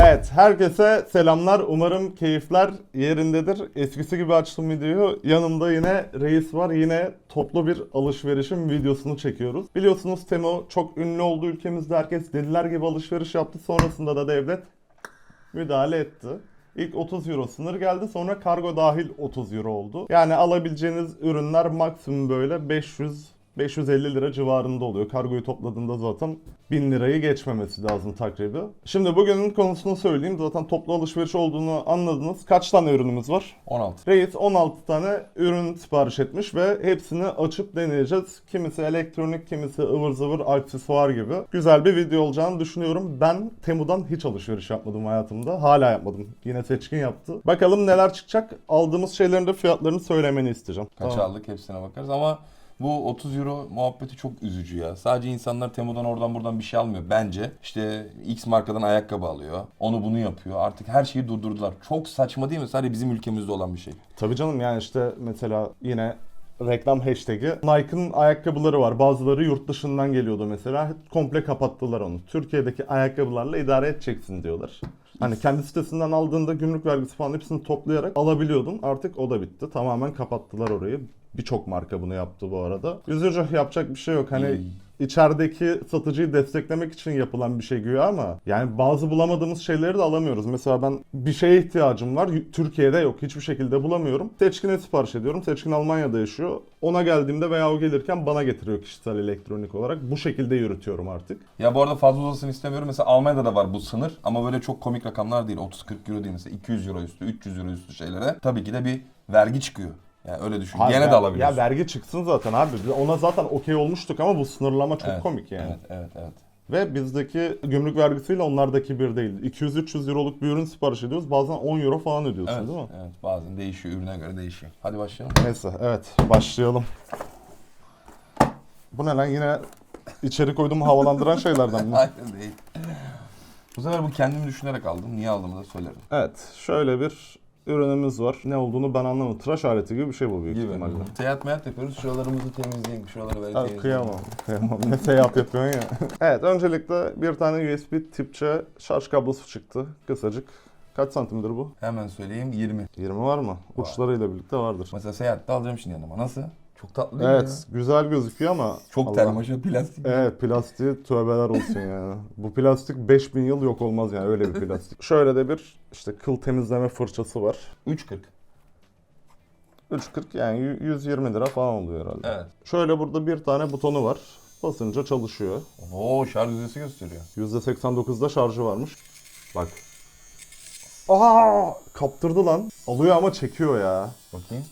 Evet, herkese selamlar. Umarım keyifler yerindedir. Eskisi gibi açtım videoyu. Yanımda yine reis var. Yine toplu bir alışverişin videosunu çekiyoruz. Biliyorsunuz Temo çok ünlü oldu ülkemizde. Herkes deliler gibi alışveriş yaptı. Sonrasında da devlet müdahale etti. İlk 30 euro sınır geldi sonra kargo dahil 30 euro oldu. Yani alabileceğiniz ürünler maksimum böyle 500 550 lira civarında oluyor. Kargoyu topladığında zaten 1000 lirayı geçmemesi lazım takribi. Şimdi bugünün konusunu söyleyeyim. Zaten toplu alışveriş olduğunu anladınız. Kaç tane ürünümüz var? 16. Reis 16 tane ürün sipariş etmiş ve hepsini açıp deneyeceğiz. Kimisi elektronik, kimisi ıvır zıvır aksesuar gibi. Güzel bir video olacağını düşünüyorum. Ben Temu'dan hiç alışveriş yapmadım hayatımda. Hala yapmadım. Yine seçkin yaptı. Bakalım neler çıkacak. Aldığımız şeylerin de fiyatlarını söylemeni isteyeceğim. Kaç Tamam. aldık hepsine bakarız ama bu 30 euro muhabbeti çok üzücü ya. Sadece insanlar Temu'dan oradan buradan bir şey almıyor bence. İşte X markadan ayakkabı alıyor. Onu bunu yapıyor. Artık her şeyi durdurdular. Çok saçma değil mi? Sadece bizim ülkemizde olan bir şey. Tabii canım yani işte mesela yine reklam hashtag'i Nike'ın ayakkabıları var. Bazıları yurt dışından geliyordu mesela. Komple kapattılar onu. Türkiye'deki ayakkabılarla idare edeceksin diyorlar. Hani kendi sitesinden aldığında gümrük vergisi falan hepsini toplayarak alabiliyordun. Artık o da bitti. Tamamen kapattılar orayı. Birçok marka bunu yaptı bu arada. Üzücü yapacak bir şey yok. Hani İyi. içerideki satıcıyı desteklemek için yapılan bir şey güya ama yani bazı bulamadığımız şeyleri de alamıyoruz. Mesela ben bir şeye ihtiyacım var. Türkiye'de yok. Hiçbir şekilde bulamıyorum. Seçkin'e sipariş ediyorum. Seçkin Almanya'da yaşıyor. Ona geldiğimde veya o gelirken bana getiriyor kişisel elektronik olarak. Bu şekilde yürütüyorum artık. Ya bu arada fazla uzasın istemiyorum. Mesela Almanya'da da var bu sınır ama böyle çok komik rakamlar değil. 30-40 euro değil mesela 200 euro üstü, 300 euro üstü şeylere tabii ki de bir vergi çıkıyor. Yani öyle düşün. Ha, Gene ver- de alabiliyorsun. Ya vergi çıksın zaten abi. Biz Ona zaten okey olmuştuk ama bu sınırlama çok Evet, komik yani. Evet, evet, evet. Ve bizdeki gümrük vergisiyle onlardaki bir değil. 200-300 euroluk bir ürün sipariş ediyoruz. Bazen 10 euro falan ödüyorsun Evet, değil mi? evet. Bazen değişiyor, ürüne göre değişiyor. Hadi başlayalım. Neyse evet başlayalım. Bu ne lan yine içeri koyduğumu havalandıran şeylerden mi? Aynen değil. Bu sefer bu kendimi düşünerek aldım. Niye aldığımı da söylerim. Evet şöyle bir ürünümüz var. Ne olduğunu ben anlamadım. Tıraş aleti gibi bir şey bu büyük Gibi. ihtimalle. Seyahat meyahat yapıyoruz. Şuralarımızı temizleyelim. Şuraları böyle temizleyelim. kıyamam. Kıyamam. Ne seyahat yapıyorsun ya. evet öncelikle bir tane USB tipçe şarj kablosu çıktı. Kısacık. Kaç santimdir bu? Hemen söyleyeyim 20. 20 var mı? Uçlarıyla birlikte vardır. Mesela seyahatte alacağım şimdi yanıma. Nasıl? Çok tatlı değil mi Evet güzel gözüküyor ama? Çok Allah- termoşa plastik. Evet plastiği tövbeler olsun yani. Bu plastik 5000 yıl yok olmaz yani öyle bir plastik. Şöyle de bir işte kıl temizleme fırçası var. 3.40. 3.40 yani y- 120 lira falan oluyor herhalde. Evet. Şöyle burada bir tane butonu var. Basınca çalışıyor. Oo şarj yüzdesi gösteriyor. %89'da şarjı varmış. Bak. Aa, kaptırdı lan. Alıyor ama çekiyor ya. Bakayım.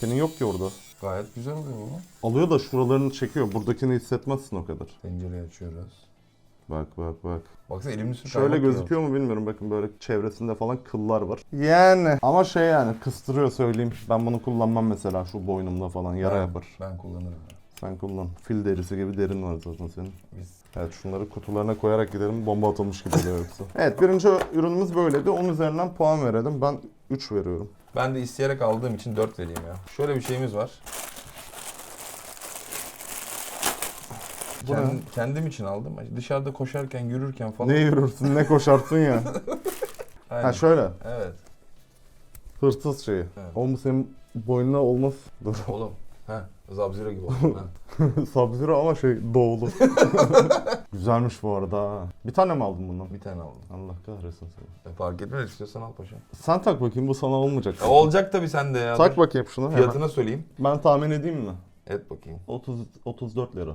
Senin yok ki orada. Gayet güzel oluyor bu. Alıyor da şuralarını çekiyor. Buradakini hissetmezsin o kadar. Pencereyi açıyoruz. Bak bak bak. Baksana elimde sürüp Şöyle gözüküyor mu bilmiyorum. Bakın böyle çevresinde falan kıllar var. Yani ama şey yani kıstırıyor söyleyeyim. Ben bunu kullanmam mesela şu boynumda falan yara Ben- yapar. Ben kullanırım. ya. Sen kullan. Fil derisi gibi derin var zaten senin. Biz Evet şunları kutularına koyarak gidelim bomba atılmış gibi oluyor yoksa. evet birinci ürünümüz böyleydi. Onun üzerinden puan verelim. Ben 3 veriyorum. Ben de isteyerek aldığım için 4 vereyim ya. Şöyle bir şeyimiz var. Bu Kend- ne? kendim için aldım. Dışarıda koşarken, yürürken falan. Ne yürürsün ne koşarsın ya. Aynen. ha şöyle Evet. hırsız şeyi. Evet. Oğlum senin boynuna olmaz. Dur. Oğlum. Ha, Zabzira gibi oldu. Sub-Zero ama şey doğulu. Güzelmiş bu arada ha. Bir tane mi aldın bundan? Bir tane aldım. Allah kahretsin seni. E, fark etmez istiyorsan al paşa. Sen tak bakayım bu sana olmayacak. E, olacak tabii sende ya. Tak Dur. bakayım şunu. hemen. Fiyatını söyleyeyim. Ben tahmin edeyim mi? Et bakayım. 30 34 lira.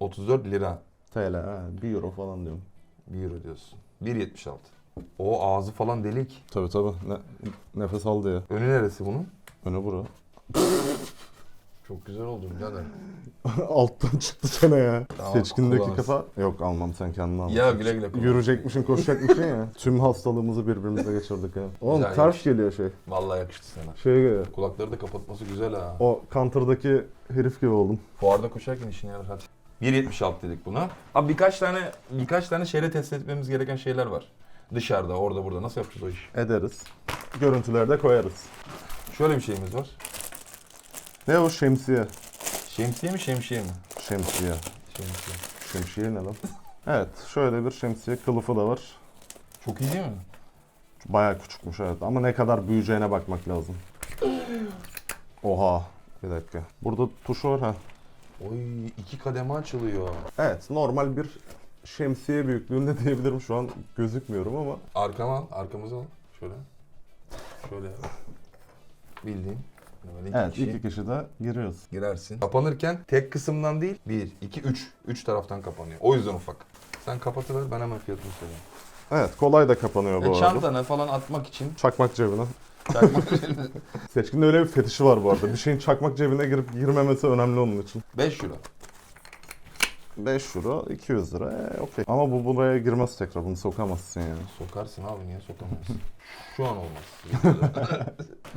34 lira. TL ha 1 euro falan diyorum. 1 euro diyorsun. 1.76. O ağzı falan delik. Tabi tabi. Ne, nefes aldı ya. Önü neresi bunun? Öne bura. Çok güzel oldu birader. Alttan çıktı sene ya. Tamam, Seçkindeki kafa. Yok almam sen kendin al. Ya güle güle kullan. Yürüyecekmişsin koşacakmışsın ya. Tüm hastalığımızı birbirimize geçirdik ya. Oğlum Güzel ters geliyor şey. Vallahi yakıştı sana. Şey geliyor. Kulakları da kapatması güzel ha. O counter'daki herif gibi oldum. Fuarda koşarken işine yarar hadi. 1.76 dedik buna. Abi birkaç tane birkaç tane şeyle test etmemiz gereken şeyler var. Dışarıda, orada, burada. Nasıl yapacağız o işi? Ederiz. Görüntüleri de koyarız. Şöyle bir şeyimiz var. Ne o şemsiye? Şemsiye mi, şemsiye mi? Şemsiye. Şemsiye. Şemsiye ne lan? evet şöyle bir şemsiye kılıfı da var. Çok iyi değil mi? Bayağı küçükmüş evet ama ne kadar büyüyeceğine bakmak lazım. Oha. Bir dakika. Burada tuş var ha. Oy iki kademe açılıyor. Evet normal bir şemsiye büyüklüğünde diyebilirim şu an gözükmüyorum ama Arkama al, arkamıza al. Şöyle. Şöyle. Bildiğin. Böyle iki evet kişi iki kişi de giriyoruz. girersin. Kapanırken tek kısımdan değil, bir, iki, üç. Üç taraftan kapanıyor. O yüzden ufak. Sen kapatıver, ben hemen fiyatını söyleyeyim. Evet kolay da kapanıyor bu E, arada. çantana falan atmak için Çakmak cebine. çakmak Seçkinde öyle bir fetişi var bu arada. Bir şeyin çakmak cebine girip girmemesi önemli onun için. 5 euro. 5 euro, 200 lira. E, okey. Ama bu buraya girmez tekrar. Bunu sokamazsın yani. Sokarsın abi niye sokamıyorsun? Şu an olmaz.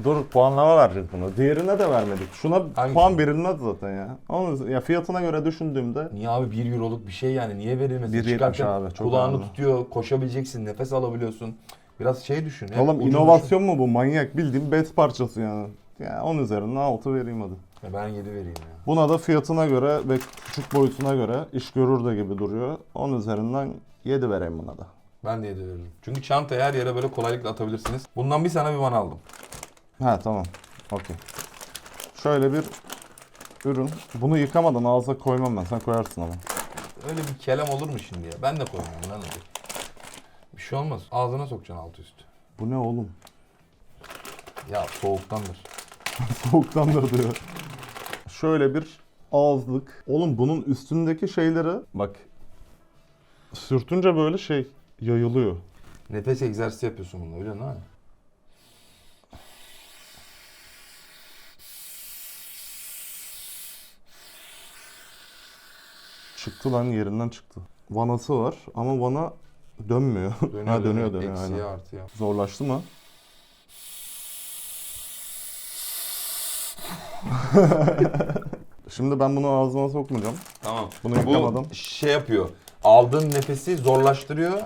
Dur puanlama vereceğiz buna. Diğerine de vermedik. Şuna Hangisi? puan verilmez zaten ya. Onun ya fiyatına göre düşündüğümde Niye abi 1 euroluk bir şey yani niye verilmesin? 1.70 Çıkarken abi, çok kulağını önemli. tutuyor, koşabileceksin, nefes alabiliyorsun. Biraz şey düşün. hep Oğlum ucuz inovasyon mu bu? Manyak bildiğin bez parçası yani. Yani 10 üzerinden 6 vereyim hadi. Ben 7 vereyim ya. Buna da fiyatına göre ve küçük boyutuna göre iş görür de gibi duruyor. 10 üzerinden 7 vereyim buna da. Ben de 7 veririm. Çünkü çantayı her yere böyle kolaylıkla atabilirsiniz. Bundan bir sana bir bana aldım. Ha tamam. Okey. Şöyle bir ürün. Bunu yıkamadan ağza koymam ben. Sen koyarsın ama. Öyle bir kelam olur mu şimdi ya? Ben de koymuyorum lan öyle. Bir şey olmaz. Ağzına sokacaksın altı üstü. Bu ne oğlum? Ya soğuktandır. Soğuktandır diyor. Şöyle bir ağızlık. Oğlum bunun üstündeki şeyleri bak sürtünce böyle şey yayılıyor. Nefes egzersizi yapıyorsun bununla öyle mi? Çıktı lan yerinden çıktı. Vanası var ama vana dönmüyor. ha dönüyor dönüyor Eksiye aynen. artıya. Zorlaştı mı? Şimdi ben bunu ağzıma sokmayacağım. Tamam. Bunu yıkamadım. Bu şey yapıyor. Aldığın nefesi zorlaştırıyor.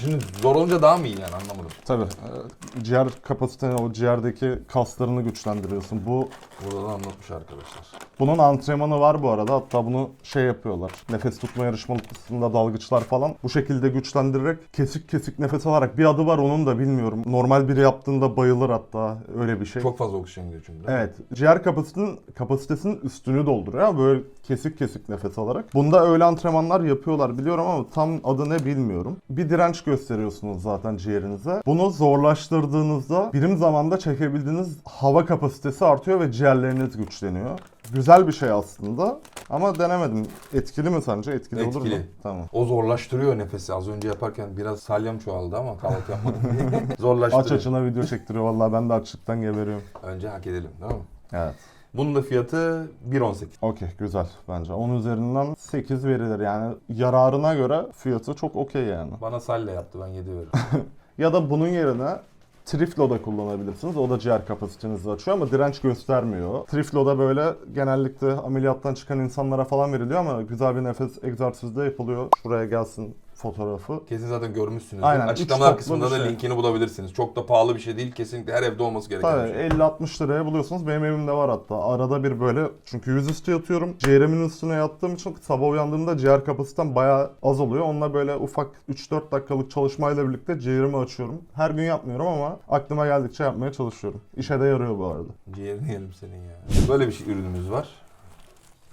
Şimdi zor olunca daha mı iyi yani anlamadım. Tabii. e, Ciğer kapasiteni, o ciğerdeki kaslarını güçlendiriyorsun. Bu Burada da anlatmış arkadaşlar. bunun antrenmanı var bu arada. Hatta bunu şey yapıyorlar. Nefes tutma yarışmasında dalgıçlar falan bu şekilde güçlendirerek kesik kesik nefes alarak bir adı var onun da bilmiyorum. Normal biri yaptığında bayılır hatta öyle bir şey. Çok fazla oksijen gidiyor çünkü. değil mi? Evet. Ciğer kapasitesinin kapasitesinin üstünü dolduruyor ama böyle kesik kesik nefes alarak. Bunda öyle antrenmanlar yapıyorlar biliyorum ama tam adı ne bilmiyorum. Bir direnç gösteriyorsunuz zaten ciğerinize. Bunu zorlaştırdığınızda birim zamanda çekebildiğiniz hava kapasitesi artıyor ve ciğerleriniz güçleniyor. Güzel bir şey aslında ama denemedim. Etkili mi sence? Etkili, olur mu? Etkili. Tamam. O zorlaştırıyor nefesi. Az önce yaparken biraz salyam çoğaldı ama kahvaltı yapmadım diye. zorlaştırıyor. Aç açına video çektiriyor vallahi ben de açlıktan geberiyorum. Önce hak edelim değil mi? Evet. Bunun da fiyatı 1.18. Okey güzel bence. 10 üzerinden 8 verilir yani yararına göre fiyatı çok okey yani. Bana salya yaptı ben 7 veririm. Ya da bunun yerine Triflo da kullanabilirsiniz. O da ciğer kapasitenizi açıyor ama direnç göstermiyor. Triflo da böyle genellikle ameliyattan çıkan insanlara falan veriliyor ama güzel bir nefes egzersizi de yapılıyor. Şuraya gelsin fotoğrafı. Kesin zaten görmüşsünüz. Aynen, Açıklamalar kısmında da şey. linkini bulabilirsiniz. Çok da pahalı bir şey değil. Kesinlikle her evde olması gereken Tabii bir şey. 50-60 liraya buluyorsunuz. Benim evimde var hatta. Arada bir böyle çünkü yüzüstü yatıyorum. Ciğerimin üstüne yattığım için sabah uyandığımda ciğer kapasitem bayağı az oluyor. Onunla böyle ufak 3-4 dakikalık çalışmayla birlikte ciğerimi açıyorum. Her gün yapmıyorum ama aklıma geldikçe yapmaya çalışıyorum. İşe de yarıyor bu arada. Ciğerini yerim senin ya. Böyle bir şey ürünümüz var.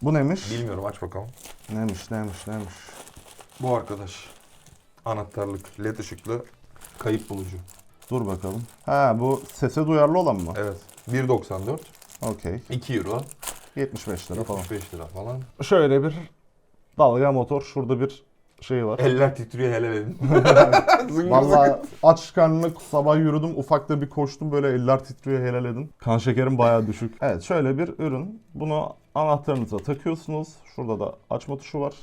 Bu neymiş? Bilmiyorum aç bakalım. Neymiş neymiş neymiş. Bu arkadaş. Anahtarlık, led ışıklı kayıp bulucu. Dur bakalım. Ha bu sese duyarlı olan mı? Evet. 1.94. Okey. 2 euro. 75 lira falan. 75 lira falan. Şöyle bir dalga motor. Şurada bir şey var. Eller titriyor edin. Zıngır Vallahi aç karnına sabah yürüdüm ufak da bir koştum böyle eller titriyor helal edin. Kan şekerim bayağı düşük. Evet şöyle bir ürün. Bunu anahtarınıza takıyorsunuz. Şurada da açma tuşu var.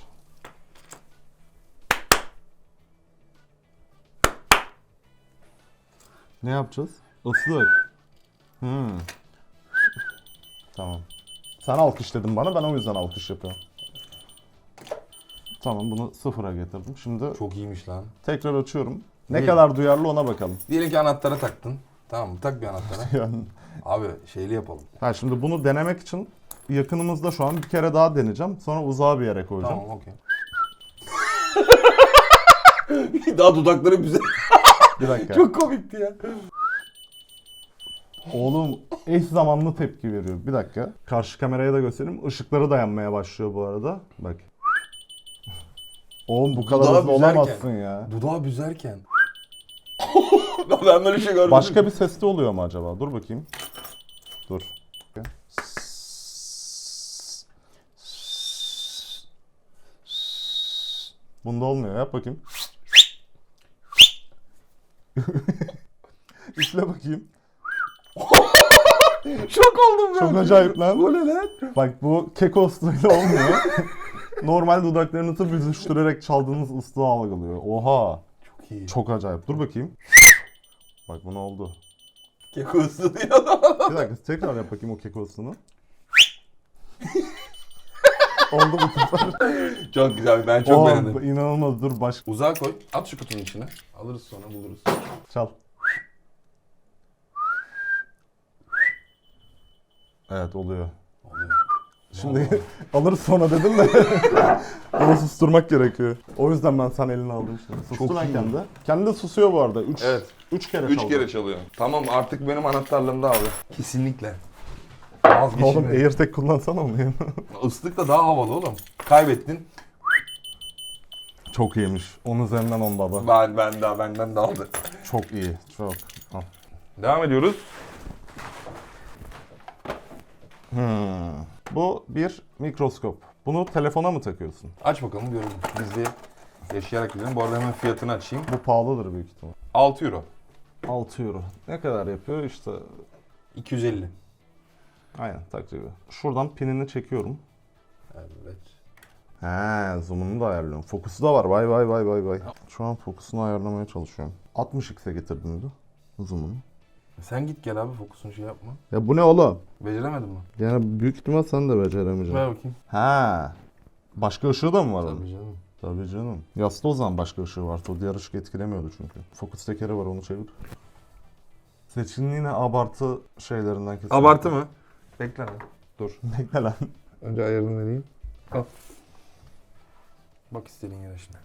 Ne yapacağız? Islık. Hmm. Tamam. Sen alkış dedin bana ben o yüzden alkış yapıyorum. Tamam bunu sıfıra getirdim. Şimdi Çok iyiymiş lan. Tekrar açıyorum. Ne İyi. kadar duyarlı ona bakalım. Diyelim ki anahtara taktın. Tamam mı? Tak bir anahtara. Yani, Abi şeyli yapalım. ha şimdi bunu denemek için yakınımızda şu an bir kere daha deneyeceğim. Sonra uzağa bir yere koyacağım. Tamam okey. Daha dudakları güzel. Bir dakika. Çok komikti ya. Oğlum eş zamanlı tepki veriyor. Bir dakika. Karşı kameraya da göstereyim. Işıkları da yanmaya başlıyor bu arada. Bak. Oğlum bu kadar Dudağı hızlı büzerken. olamazsın ya. Dudağı büzerken. ben böyle şey görmedim. Başka bir sesli oluyor mu acaba? Dur bakayım. Dur. Bunda olmuyor. Yap bakayım. Üfle bakayım. Şok oldum ben. Çok acayip lan. Bu ne lan? Bak bu keko ıslığıyla olmuyor. Normal dudaklarınızı büzüştürerek çaldığınız ıslığı algılıyor. Oha. Çok iyi. Çok acayip. Dur bakayım. Bak bu ne oldu? Keko ısınıyor. Bir dakika tekrar yap bakayım o keko ıslığını. Oldu bu sefer. çok güzel. Ben çok Oha, beğendim. inanılmaz. Dur baş. Uzağa koy. At şu kutunun içine. Alırız sonra buluruz. Çal. Evet oluyor. Şimdi alırız sonra dedim de onu susturmak gerekiyor. O yüzden ben sen elini aldım şimdi. Sustu Çok lan iyi. kendi. Kendi de susuyor bu arada. Üç, Evet. üç kere Üç çaldı. kere çalıyor. Tamam artık benim anahtarlığımda abi. Kesinlikle. Oğlum Vazgeçilmez. AirTag kullansana onu ya. Islık da daha havalı oğlum. Kaybettin. Çok iyiymiş. 10 üzerinden 10 baba. Ben, ben daha benden de aldı. Çok iyi. Çok. Al. Devam ediyoruz. Hmm. Bu bir mikroskop. Bunu telefona mı takıyorsun? Aç bakalım görelim. Biz de yaşayarak gidelim. Bu arada hemen fiyatını açayım. Bu pahalıdır büyük ihtimal. 6 euro. 6 euro. Ne kadar yapıyor? İşte 250. aynen takribi. Şuradan pinini çekiyorum. Evet. He, zoom'unu da ayarlıyorum. Fokusu da var. Vay vay vay vay vay. Şu an fokusunu ayarlamaya çalışıyorum. 60x'e getirdim de zoom'unu. Sen git gel abi fokusunu şey yapma. Ya bu ne oğlum? Beceremedin mi? Yani büyük ihtimal sen de beceremeyeceksin. Ver bakayım. Ha. Başka ışığı da mı var? Tabii canım. Tabii canım. Yaslı o zaman başka ışığı varsa o diğer ışık etkilemiyordu çünkü. Fokus tekeri var onu çevir. Seçin yine abartı şeylerinden kesin. Abartı mı? Bekle lan. Dur. Bekle lan. Önce ayarını vereyim. Al. Bak istediğin yere şimdi.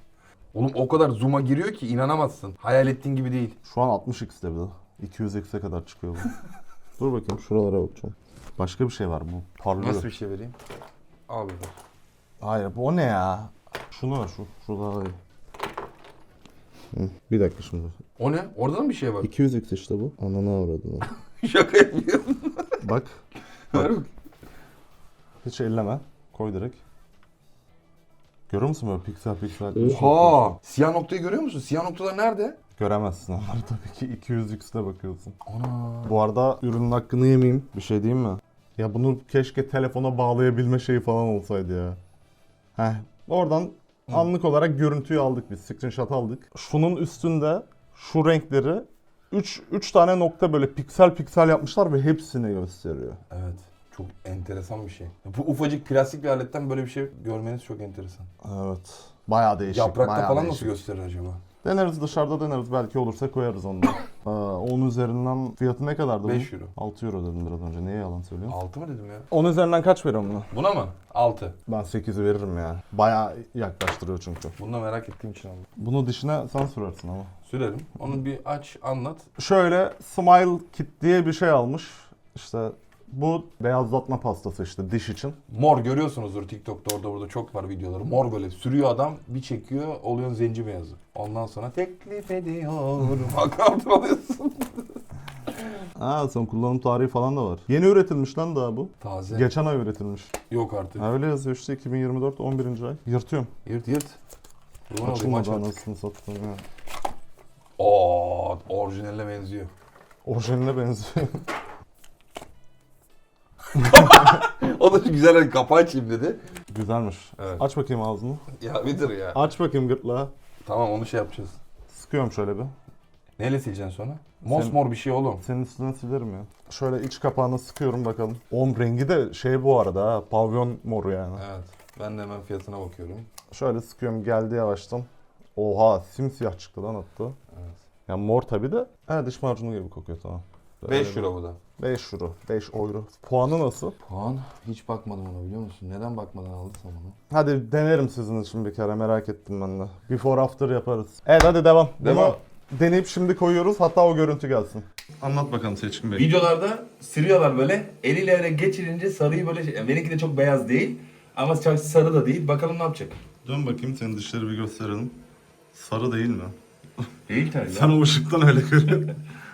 Oğlum o kadar zoom'a giriyor ki inanamazsın. Hayal ettiğin gibi değil. Şu an 60x'te bir de. 200x'e kadar çıkıyor bu. Dur bakayım şuralara bakacağım. Başka bir şey var bu. Parlıyor. Nasıl bir şey vereyim? Bir bak. Hayır bu o ne ya? Şunu ver şu. Şu daha iyi. Hı, bir dakika şimdi. O ne? Orada da mı bir şey var? 200x işte bu. Ananı avradını. Şaka yapıyorsun. Bak. Bak. Hiç elleme. Koy direkt. Görüyor musun böyle piksel piksel? Oha! Siyah noktayı görüyor musun? Siyah noktalar nerede? Göremezsin onları tabii ki 200x'te bakıyorsun. Ana. Bu arada ürünün hakkını yemeyeyim. Bir şey diyeyim mi? Ya bunu keşke telefona bağlayabilme şeyi falan olsaydı ya. Heh. Oradan anlık olarak görüntüyü aldık biz. Screenshot aldık. Şunun üstünde şu renkleri 3 3 tane nokta böyle piksel piksel yapmışlar ve hepsini gösteriyor. Evet. Çok enteresan bir şey. Bu ufacık plastik bir aletten böyle bir şey görmeniz çok enteresan. Evet. Bayağı değişik. Yaprakta bayağı falan değişik. nasıl gösterir acaba? Deneriz dışarıda deneriz. Belki olursa koyarız onu da. Aa, 10 üzerinden fiyatı ne kadardı 5 bunun? euro. 6 euro dedim biraz önce. Niye yalan söylüyorsun? 6 mı dedim ya? 10 üzerinden kaç veriyorum buna? Buna mı? 6. Ben 8'i veririm ya. Bayağı yaklaştırıyor çünkü. Bunu da merak ettiğim için aldım. Bunu dişine sen sürersin ama. Sürelim. Onu bir aç, anlat. Şöyle Smile Kit diye bir şey almış. İşte bu beyazlatma pastası işte diş için. Mor görüyorsunuzdur TikTok'ta orada burada çok var videoları. Mor böyle sürüyor adam bir çekiyor oluyor zenci beyazı. Ondan sonra teklif ediyorum. Akantı alıyorsun. Aa son kullanım tarihi falan da var. Yeni üretilmiş lan daha bu. Taze. Geçen ay üretilmiş. Yok artık. Ha, öyle yazıyor işte 2024 11. ay. Yırtıyorum. Yırt yırt. Kurban olayım aç Açılmadı artık. anasını sattım ya. Oo, orijinaline benziyor. Orijinaline benziyor. O da güzel hani kapağı açayım dedi. Güzelmiş. Evet. Aç bakayım ağzını. Ya bitir ya. Aç bakayım gırtlağı. Tamam onu şey yapacağız. Sıkıyorum şöyle bir. Neyle sileceksin sonra? Mosmor bir şey oğlum. Senin üstüne silerim ya. Şöyle iç kapağını sıkıyorum bakalım. Oğlum rengi de şey bu arada ha. Pavyon moru yani. Evet. Ben de hemen fiyatına bakıyorum. Şöyle sıkıyorum geldi yavaştan. Oha simsiyah çıktı lan hatta. Evet. Ya mor tabi de. Ha diş macunu gibi kokuyor tamam. 5 euro bu da. 5 euro. 5 euro. Puanı nasıl? Puan? Hiç bakmadım ona biliyor musun? Neden bakmadan aldın sen onu? Hadi denerim sizin için bir kere merak ettim ben de. Before after yaparız. Evet hadi devam. Devam. Bunu deneyip şimdi koyuyoruz. Hatta o görüntü gelsin. Anlat bakalım Seçkin Bey. Videolarda sürüyorlar böyle. Eliyle öyle geçirince sarıyı böyle... şey- Benimki de çok beyaz değil. Ama çok sarı da değil. Bakalım ne yapacak? Dön bakayım senin dişleri bir gösterelim. Sarı değil mi? Değil tabii Sen o ışıktan öyle görüyorsun.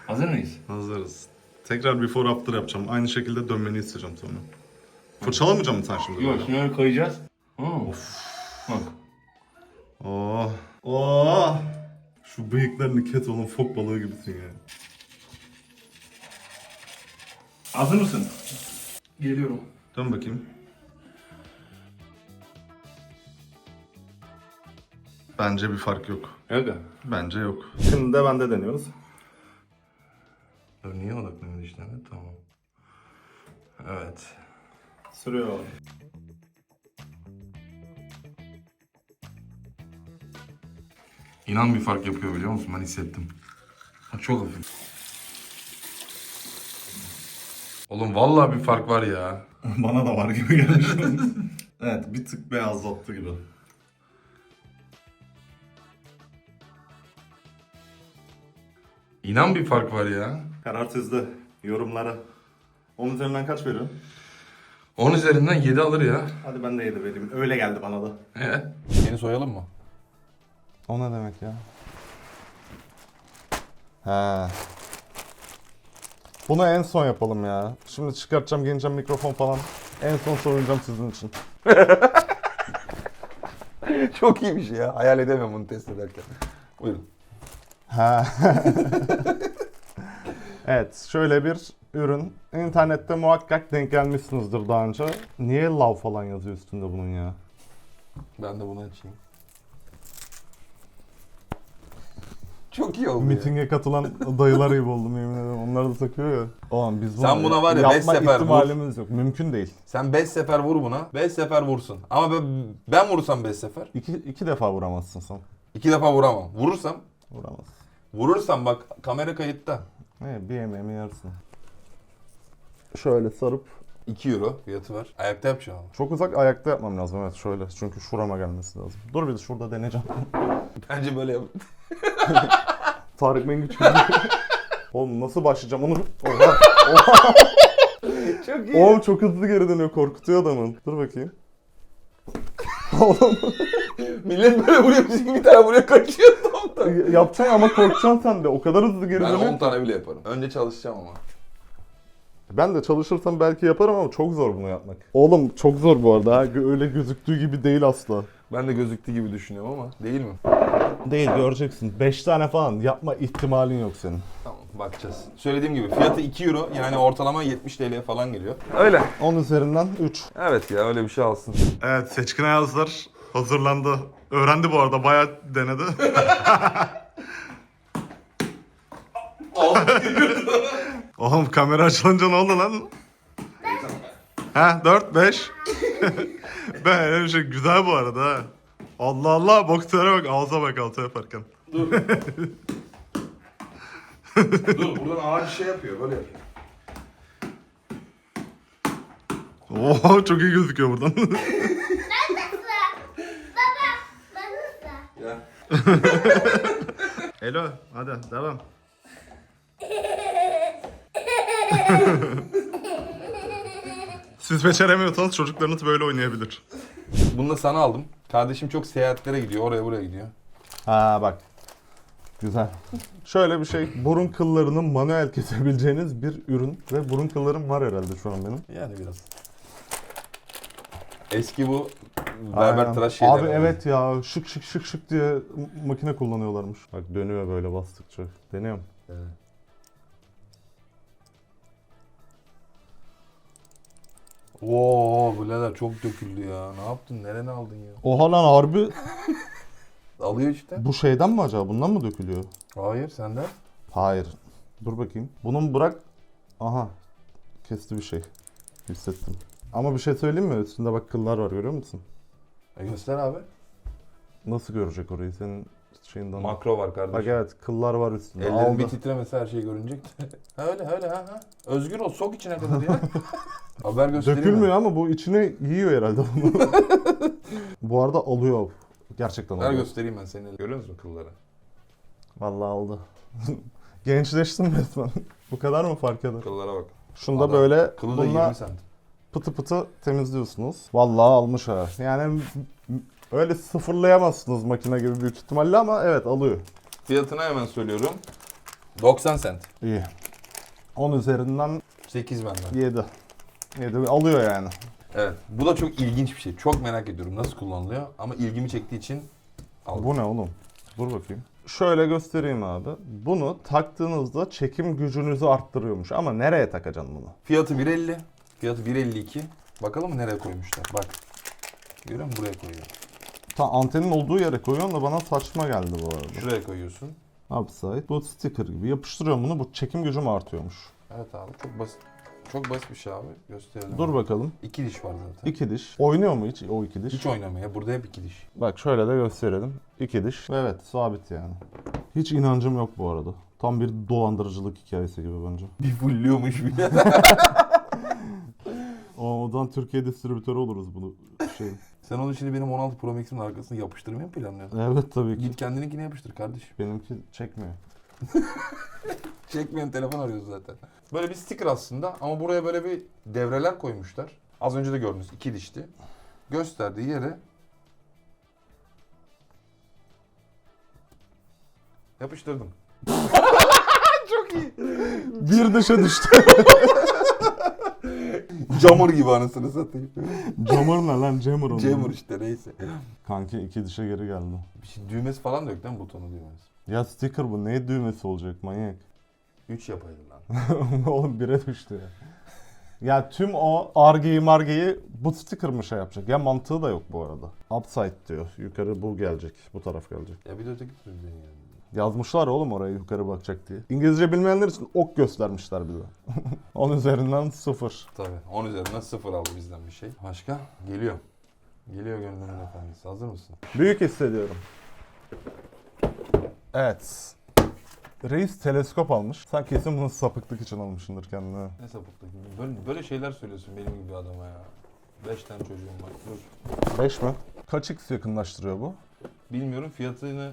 Hazır mıyız? Hazırız. Tekrar before after yapacağım. Aynı şekilde dönmeni isteyeceğim sonra. Fırçalamayacak mısın sen şimdi? Yok böyle? şimdi öyle koyacağız. Hı. Bak. Oh. Oh. Şu bıyıklarını ket olan fok balığı gibisin ya. Hazır mısın? Geliyorum. Dön bakayım. Bence bir fark yok. Yok Bence yok. Şimdi de bende deniyoruz. Dur niye odaklanıyor işlerine? Tamam. Evet. Sürüyor. İnan bir fark yapıyor biliyor musun? Ben hissettim. Çok hafif. Oğlum vallahi bir fark var ya. Bana da var gibi gelmiş. evet bir tık beyazlattı gibi. İnan bir fark var ya. Karar sizde. Yorumlara. Onun üzerinden kaç veriyorsun? 10 üzerinden 7 alır ya. Hadi ben de 7 vereyim. Öyle geldi bana da. Evet. Seni soyalım mı? O ne demek ya? He. Bunu en son yapalım ya. Şimdi çıkartacağım, geleceğim mikrofon falan. En son soyunacağım sizin için. Çok iyi bir şey ya. Hayal edemem bunu test ederken. Buyurun. Ha. evet, şöyle bir ürün. İnternette muhakkak denk gelmişsinizdir daha önce. Niye lav falan yazıyor üstünde bunun ya? Ben de bunu açayım. Çok iyi oldu ya. Mitinge katılan dayılar gibi oldum yemin ederim. Onlar da takıyor ya. Oğlum biz bunu Sen buna var ya beş yapma sefer vur. ihtimalimiz yok. Mümkün değil. Sen 5 sefer vur buna. 5 sefer vursun. Ama ben, ben vurursam 5 sefer. İki, iki defa vuramazsın sen. 2 defa vuramam. Vurursam Vuramazsın. Vurursam bak kamera kayıtta. Ne bir yemeğimi yersin. Şöyle sarıp 2 euro fiyatı var. Ayakta yapacağım ama. çok uzak ayakta yapmam lazım evet şöyle çünkü şurama gelmesi lazım. Dur bir de şurada deneyeceğim. Bence böyle yap. Tarık Mengü çünkü. Oğlum nasıl başlayacağım onu? Oha. Oha. Çok Oğlum çok hızlı geri dönüyor korkutuyor adamın. Dur bakayım. Oğlum Millet böyle vuruyor. Bizim bir tane buraya kaçıyor tam da. yapacaksın ama korkacaksın sen de. O kadar hızlı geri Ben dönüyor. 10 tane bile yaparım. Önce çalışacağım ama. Ben de çalışırsam belki yaparım ama çok zor bunu yapmak. Oğlum çok zor bu arada. ha. Öyle gözüktüğü gibi değil asla. Ben de gözüktüğü gibi düşünüyorum ama değil mi? Değil göreceksin. 5 tane falan yapma ihtimalin yok senin. Tamam bakacağız. Söylediğim gibi fiyatı 2 euro yani ortalama 70 TL falan geliyor. Öyle. 10 üzerinden 3. Evet ya öyle bir şey alsın. Evet Seçkin Ayazlar hazırlandı. Öğrendi bu arada bayağı denedi. Oğlum kamera açılınca ne oldu lan? Ha 4 5. ben öyle bir şey güzel bu arada ha. Allah Allah boktöre bak ağza bak altı yaparken. Dur. Dur buradan ağır bir şey yapıyor böyle yapıyor. Oo çok iyi gözüküyor buradan. Baba, bana da. Ya. Elo hadi devam. Siz beceremiyorsanız çocuklarınız böyle oynayabilir. Bunu da sana aldım. Kardeşim çok seyahatlere gidiyor. Oraya buraya gidiyor. Ha bak. Güzel. Şöyle bir şey. Burun kıllarını manuel kesebileceğiniz bir ürün. Ve burun kıllarım var herhalde şu an benim. Yani biraz. Eski bu berber Aynen. tıraş şeyler. Abi evet ya şık şık şık şık diye m- makine kullanıyorlarmış. Bak dönüyor böyle bastıkça. Deniyorum. Evet. Oo birader çok döküldü ya. Ne yaptın? Nerene aldın ya? Oha lan harbi Alıyor işte. bu şeyden mi acaba? Bundan mı dökülüyor? Hayır senden. Hayır. Dur bakayım. Bunun bırak. Aha. Kesti bir şey. Hissettim. Ama bir şey söyleyeyim mi? Üstünde bak kıllar var görüyor musun? E göster abi. Nasıl görecek orayı senin şeyinden? Makro var Bak kardeşim. evet kıllar var üstünde. Ellerin Aldı. bir titremesi her şey görünecek. ha öyle öyle ha ha. Özgür ol sok içine kadar ya. Haber göstereyim mi? Dökülmüyor ama bu içine yiyor herhalde bunu. bu arada alıyor. Gerçekten Ver alıyor. göstereyim ben seni. Görüyor musun kılları? Vallahi aldı. Gençleştim resmen. Bu kadar mı fark eder? Kıllara bak. Şunda Adam, böyle Kılı da bununla 20 santim. Pıtı pıtı temizliyorsunuz. Vallahi almış ha. Yani öyle sıfırlayamazsınız makine gibi büyük ihtimalle ama evet alıyor. Fiyatını hemen söylüyorum. 90 cent. İyi. 10 üzerinden 8 benden. 7. 7 alıyor yani. Evet. Bu da çok ilginç bir şey. Çok merak ediyorum nasıl kullanılıyor. Ama ilgimi çektiği için aldım. Bu ne oğlum? Dur bakayım. Şöyle göstereyim abi. Bunu taktığınızda çekim gücünüzü arttırıyormuş. Ama nereye takacaksın bunu? Fiyatı 1.50. Fiyatı 1.52. Bakalım nereye koymuşlar. Bak. Görüyor musun? Buraya koyuyor. Ta antenin olduğu yere koyuyorsun da bana saçma geldi bu arada. Şuraya koyuyorsun. Upside. Bu sticker gibi. Yapıştırıyorum bunu. Bu çekim gücüm artıyormuş. Evet abi çok basit. Çok basit bir şey abi. Gösterelim. Dur bakalım. İki diş var zaten. İki diş. Oynuyor mu hiç o iki diş? Hiç oynamıyor. Burada hep iki diş. Bak şöyle de gösterelim. İki diş. Evet sabit yani. Hiç inancım yok bu arada. Tam bir dolandırıcılık hikayesi gibi bence. Bir fulluyormuş bir. Oradan Türkiye distribütörü oluruz bunu şey. Sen onu şimdi benim 16 Pro Max'imin arkasına yapıştırmayı mı planlıyorsun? Evet tabii ki. Git kendininkine yapıştır kardeş. Benimki çekmiyor. Çekmeyen telefon arıyoruz zaten. Böyle bir sticker aslında ama buraya böyle bir devreler koymuşlar. Az önce de gördünüz iki dişti. Gösterdiği yere yapıştırdım. Bir dışa düştü. Camur gibi anasını satayım. Jammer ne lan Jammer oldu. Jamur işte neyse. Kanki iki dışa geri geldi. Bir şey, düğmesi falan da yok değil mi butonu düğmesi? Ya sticker bu. Ne düğmesi olacak manyak? 3 yapaydın lan. Oğlum bire düştü ya. Ya tüm o argeyi margeyi bu sticker mı şey yapacak? Ya mantığı da yok bu arada. Upside diyor. Yukarı bu gelecek. Bu taraf gelecek. Ya bir de öteki türlü yani. Yazmışlar oğlum oraya yukarı bakacak diye. İngilizce bilmeyenler için ok göstermişler bize. 10 üzerinden 0. Tabii 10 üzerinden 0 aldı bizden bir şey. Başka? Geliyor. Geliyor gönlümün efendisi. Hazır mısın? Büyük hissediyorum. Evet. Reis teleskop almış. Sen kesin bunu sapıklık için almışsındır kendine. Ne sapıklık. Böyle, böyle şeyler söylüyorsun benim gibi adama ya. 5 tane çocuğum var. Dur. 5 mi? Kaç x yakınlaştırıyor bu? Bilmiyorum fiyatını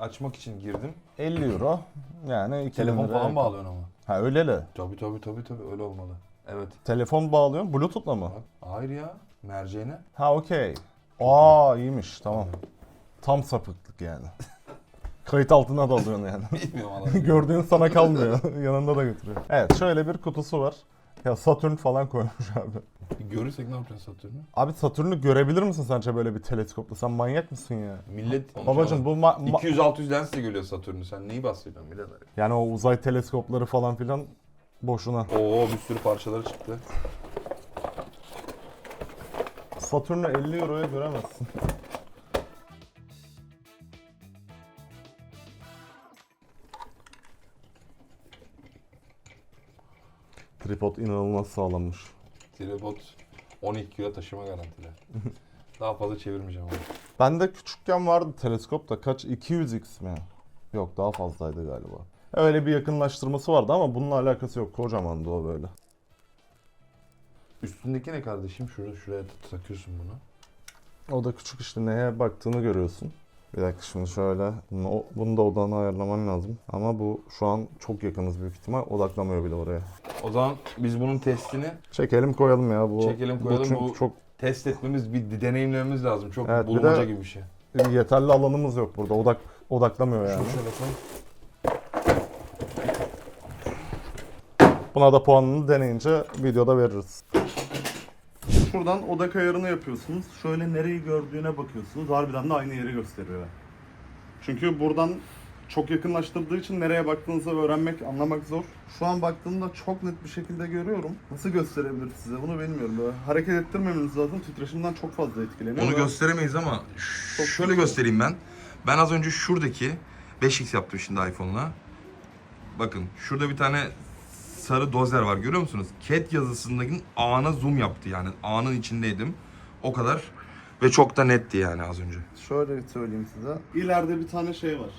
açmak için girdim. 50 euro. Yani 2000 Telefon liraya falan bağlıyorsun ama. Ha öyle de. Tabii tabii tabii tabii öyle olmalı. Evet. Telefon bağlıyorsun. Bluetooth'la mı? Hayır ya. Merceğine. Ha okey. Aa iyiymiş tamam. Tam sapıklık yani. Kayıt altına da alıyorsun yani. Bilmiyorum adam. Gördüğün sana kalmıyor. Yanında da götürüyor. Evet şöyle bir kutusu var. Ya Satürn falan koymuş abi. Görürsek ne yapacağız Satürn'ü? Abi Satürn'ü görebilir misin sence böyle bir teleskopla? Sen manyak mısın ya? Millet... Babacım bu ma- ma- 200-600 lensle görüyor Satürn'ü. Sen neyi bahsediyorsun birader? yani o uzay teleskopları falan filan boşuna. Oo bir sürü parçaları çıktı. Satürn'ü 50 euroya göremezsin. Tripod inanılmaz sağlammış. Tripod 12 kilo taşıma garantili. Daha fazla çevirmeyeceğim onu. Bende küçükken vardı teleskop da kaç 200x mi? Yok daha fazlaydı galiba. Öyle bir yakınlaştırması vardı ama bununla alakası yok. Kocamandı o böyle. Üstündeki ne kardeşim? Şuraya, şuraya takıyorsun bunu. O da küçük işte neye baktığını görüyorsun. Bir dakika şimdi şöyle. Bunu, bunu da odağını ayarlaman lazım. Ama bu şu an çok yakınız büyük ihtimal. Odaklamıyor bile oraya. O zaman biz bunun testini Çekelim koyalım ya bu. Çekelim koyalım, Bu çünkü bu- çok test etmemiz, bir deneyimlememiz lazım. Çok Evet, bir bulmaca de- gibi bir şey. yeterli alanımız yok burada. Odak odaklamıyor yani. Şöyle koy. Buna da puanını deneyince videoda veririz. Şuradan odak ayarını yapıyorsunuz. Şöyle nereyi gördüğüne bakıyorsunuz. Harbiden de aynı yeri gösteriyor. Çünkü buradan çok yakınlaştırdığı için nereye baktığınızı öğrenmek, anlamak zor. Şu an baktığımda çok net bir şekilde görüyorum. Nasıl gösterebilir size bunu bilmiyorum. Böyle hareket ettirmemeniz lazım. Titreşimden çok fazla etkileniyor. Onu gösteremeyiz ama Çok şöyle güzel. göstereyim ben. Ben az önce şuradaki 5x yaptım şimdi iPhone'la. Bakın şurada bir tane sarı dozer var görüyor musunuz? Cat yazısındaki A'na zoom yaptı yani. A'nın içindeydim. O kadar. Ve çok da netti yani az önce. Şöyle söyleyeyim size. İleride bir tane şey var.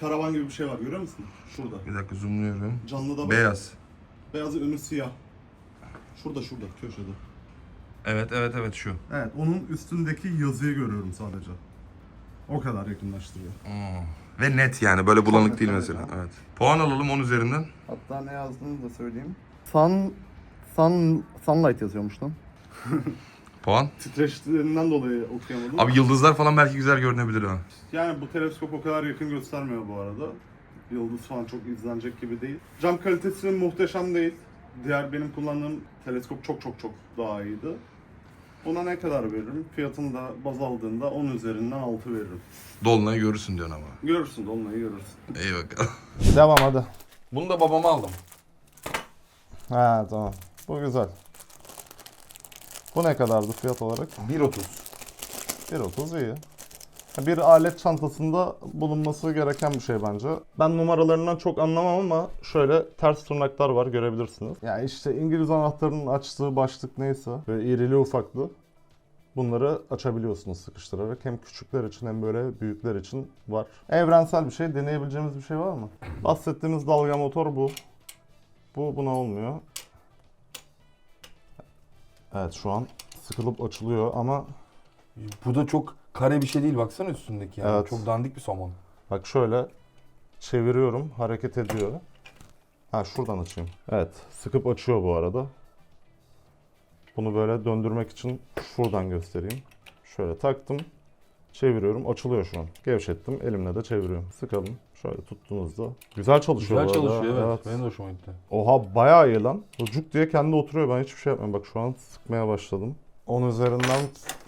Karavan gibi bir şey var görüyor musun? Şurada. Bir dakika zoomluyorum. Canlı da bak. Beyaz. Beyazı önü siyah. Şurada şurada köşede. Evet evet evet şu. Evet onun üstündeki yazıyı görüyorum sadece. O kadar yakınlaştırıyor. Hmm. Ve net yani böyle bulanık değil mesela. Evet. Puan alalım 10 üzerinden. Hatta ne yazdığını da söyleyeyim. Sun, sun, sunlight yazıyormuş lan. Puan. Titreşlerinden dolayı okuyamadım. Abi yıldızlar falan belki güzel görünebilir ha. Yani bu teleskop o kadar yakın göstermiyor bu arada. Yıldız falan çok izlenecek gibi değil. Cam kalitesi muhteşem değil. Diğer benim kullandığım teleskop çok çok çok daha iyiydi. Ona ne kadar veririm? Fiyatını da baz aldığında 10 üzerinden 6 veririm. Dolunay'ı görürsün diyorsun ama. Görürsün Dolunay'ı görürsün. İyi bakalım. Devam hadi. Bunu da babama aldım. Ha tamam. Bu güzel. Bu ne kadardı fiyat olarak? 1.30. 1.30 iyi. Bir alet çantasında bulunması gereken bir şey bence. Ben numaralarından çok anlamam ama şöyle ters tırnaklar var görebilirsiniz. Yani işte İngiliz anahtarının açtığı başlık neyse böyle irili ufaklı bunları açabiliyorsunuz sıkıştırarak. Hem küçükler için hem böyle büyükler için var. Evrensel bir şey. Deneyebileceğimiz bir şey var mı? Bahsettiğimiz dalga motor bu. Bu buna olmuyor. Evet şu an sıkılıp açılıyor ama Bu da çok kare bir şey değil baksana üstündeki yani. Evet. Çok dandik bir somon. Bak şöyle çeviriyorum, hareket ediyor. Ha şuradan açayım. Evet, sıkıp açıyor bu arada. Bunu böyle döndürmek için şuradan göstereyim. Şöyle taktım, çeviriyorum, açılıyor şu an. Gevşettim, elimle de çeviriyorum. Sıkalım. Şöyle tuttuğunuzda. Güzel çalışıyor Güzel bu arada. çalışıyor evet. Benim de hoşuma gitti. Oha bayağı iyi lan. Cuk diye kendi oturuyor. Ben hiçbir şey yapmıyorum. Bak şu an sıkmaya başladım. 10 üzerinden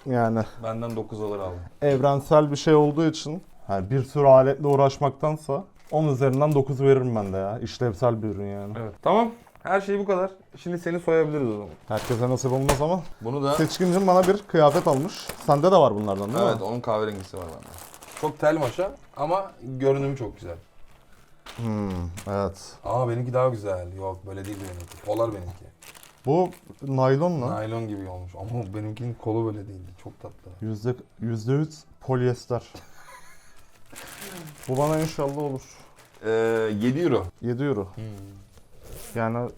yani Benden 9 alır aldım. evrensel bir şey olduğu için yani bir sürü aletle uğraşmaktansa 10 üzerinden 9 veririm ben de ya. İşlevsel bir ürün yani. Evet. Tamam. Her şey bu kadar. Şimdi seni soyabiliriz o zaman. Herkese nasip olmaz ama Bunu da seçkincim bana bir kıyafet almış. Sende de var bunlardan değil Evet mi? onun kahverengisi var bende. Çok tel maşa ama görünümü çok güzel. Hmm, evet. Aa benimki daha güzel. Yok böyle değil benimki. Polar benimki. Bu naylon lan. Naylon gibi olmuş ama benimkinin kolu böyle değildi. Çok tatlı. Yüzde, yüzde yüz polyester. Bu bana inşallah olur. Ee, 7 euro. 7 euro. Yani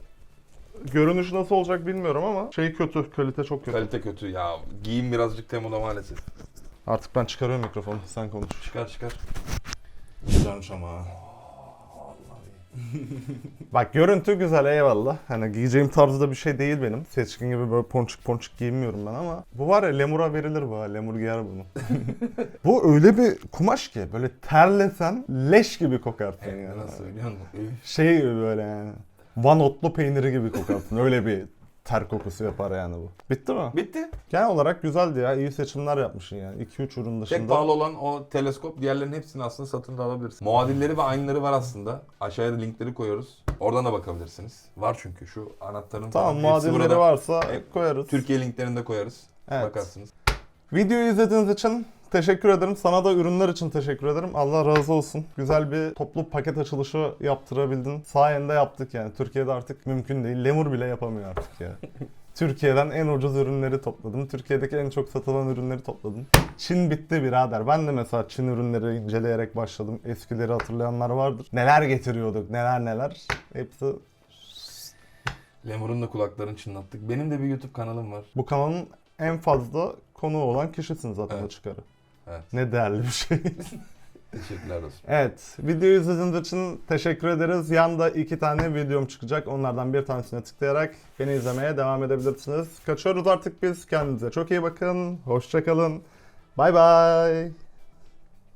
görünüş nasıl olacak bilmiyorum ama şey kötü, kalite çok kötü. Kalite kötü ya. Giyim birazcık Temu'da maalesef. Artık ben çıkarıyorum mikrofonu, sen konuş. Çıkar çıkar. Güzelmiş ama. Bak görüntü güzel eyvallah. Hani giyeceğim tarzda bir şey değil benim. Seçkin gibi böyle ponçik ponçik giyinmiyorum ben ama. Bu var ya lemura verilir bu ha. Lemur giyer bunu. bu öyle bir kumaş ki böyle terlesen leş gibi kokarsın Yani. Nasıl söylüyorsun? Şey gibi böyle yani. Vanotlu peyniri gibi kokarsın. Öyle bir ter kokusu yapar yani bu. Bitti mi? Bitti. Genel olarak güzeldi ya. İyi seçimler yapmışsın yani. 2-3 ürün dışında. Tek pahalı olan o teleskop. Diğerlerinin hepsini aslında satın da alabilirsin. Muadilleri ve aynıları var aslında. Aşağıya da linkleri koyuyoruz. Oradan da bakabilirsiniz. Var çünkü şu anahtarın Tamam falan hepsi muadilleri burada. varsa koyarız. Türkiye linklerini de koyarız. Evet. Bakarsınız. Videoyu izlediğiniz için teşekkür ederim. Sana da ürünler için teşekkür ederim. Allah razı olsun. Güzel bir toplu paket açılışı yaptırabildin. Sayende yaptık yani. Türkiye'de artık mümkün değil. Lemur bile yapamıyor artık ya. Türkiye'den en ucuz ürünleri topladım. Türkiye'deki en çok satılan ürünleri topladım. Çin bitti birader. Ben de mesela Çin ürünleri inceleyerek başladım. Eskileri hatırlayanlar vardır. Neler getiriyorduk, neler neler. Hepsi Lemur'un da kulaklarını çınlattık. Benim de bir YouTube kanalım var. bu kanalın en fazla konuğu olan kişisin zaten Evet. açık ara. Evet. Ne değerli bir şey. Teşekkürler olsun. Evet, videoyu izlediğiniz için teşekkür ederiz. Yanda iki tane videom çıkacak. Onlardan bir tanesine tıklayarak beni izlemeye devam edebilirsiniz. Kaçıyoruz artık biz. Kendinize çok iyi bakın. Hoşçakalın. Bay bay.